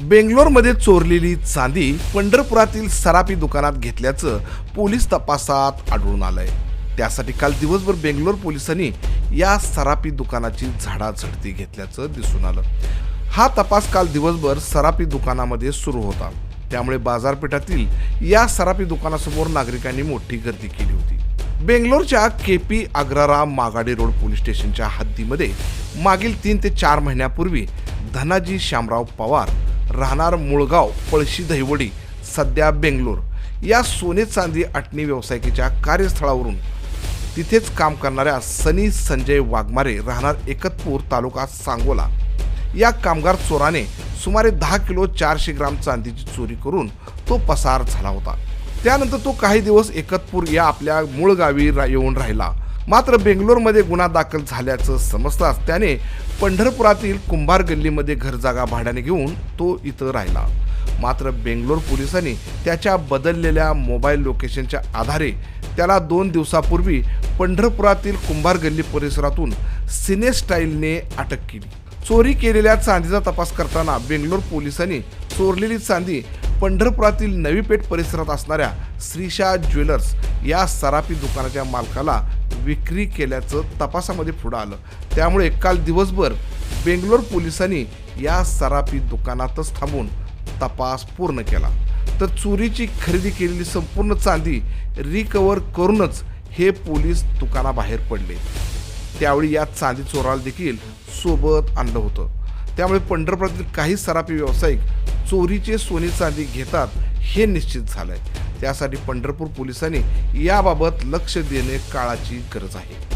बेंगलोरमध्ये चोरलेली चांदी पंढरपुरातील सराफी दुकानात घेतल्याचं पोलीस तपासात आढळून आलंय. त्यासाठी काल दिवसभर बेंगलोर पोलिसांनी या सराफी दुकानाची झाडाझडती घेतल्याचं दिसून आलं. हा तपास काल दिवसभर सराफी दुकानामध्ये सुरू होता. त्यामुळे बाजारपेठातील या सराफी दुकानासमोर नागरिकांनी मोठी गर्दी केली होती. बेंगलोरच्या K P Agraram Magadi road police station हद्दीमध्ये मागील तीन ते चार महिन्यापूर्वी धनाजी श्यामराव पवार राहणार मुळगाव पळशी दहिवडी सध्या बेंगलोर. या सोने चांदी अटणी व्यावसायिकेच्या कार्यस्थळावरून तिथेच काम करणाऱ्या सनी संजय वाघमारे राहणार एकतपूर तालुका सांगोला. या कामगार चोराने सुमारे दहा किलो चारशे ग्राम चांदीची चोरी करून तो पसार झाला होता. त्यानंतर तो काही दिवस एकतपूर या आपल्या मूळ गावी रा- येऊन राहिला. मात्र बेंगलोरमध्ये गुन्हा दाखल झाल्याचं समजताच त्याने पंढरपुरातील कुंभार गल्लीमध्ये घर जागा भाड्याने घेऊन तो इथं राहिला. मात्र बेंगलोर पोलिसांनी त्याच्या बदललेल्या मोबाईल लोकेशनच्या आधारे त्याला दोन दिवसापूर्वी पंढरपुरातील कुंभार गल्ली परिसरातून सिने स्टाईलने अटक केली. चोरी केलेल्या चांदीचा तपास करताना बेंगलोर पोलिसांनी चोरलेली चांदी पंढरपुरातील नवी पेठ परिसरात असणाऱ्या श्रीशा ज्वेलर्स या सराफी दुकानाच्या मालकाला विक्री केल्याचं तपासामध्ये पुढं आलं. त्यामुळे काल दिवसभर बेंगलोर पोलिसांनी या सराफी दुकानातच थांबून तपास पूर्ण केला. तर चोरीची खरेदी केलेली संपूर्ण चांदी रिकवर करूनच हे पोलीस दुकानाबाहेर पडले. त्यावेळी या चांदी चोराला देखील सोबत आणलं होतं. त्यामुळे पंढरपुरातील काही सराफी व्यावसायिक चोरीचे सोने चांदी घेतात हे निश्चित झालंय. त्यासाठी पंढरपूर पोलिसांनी याबाबत लक्ष देणे काळाची गरज आहे.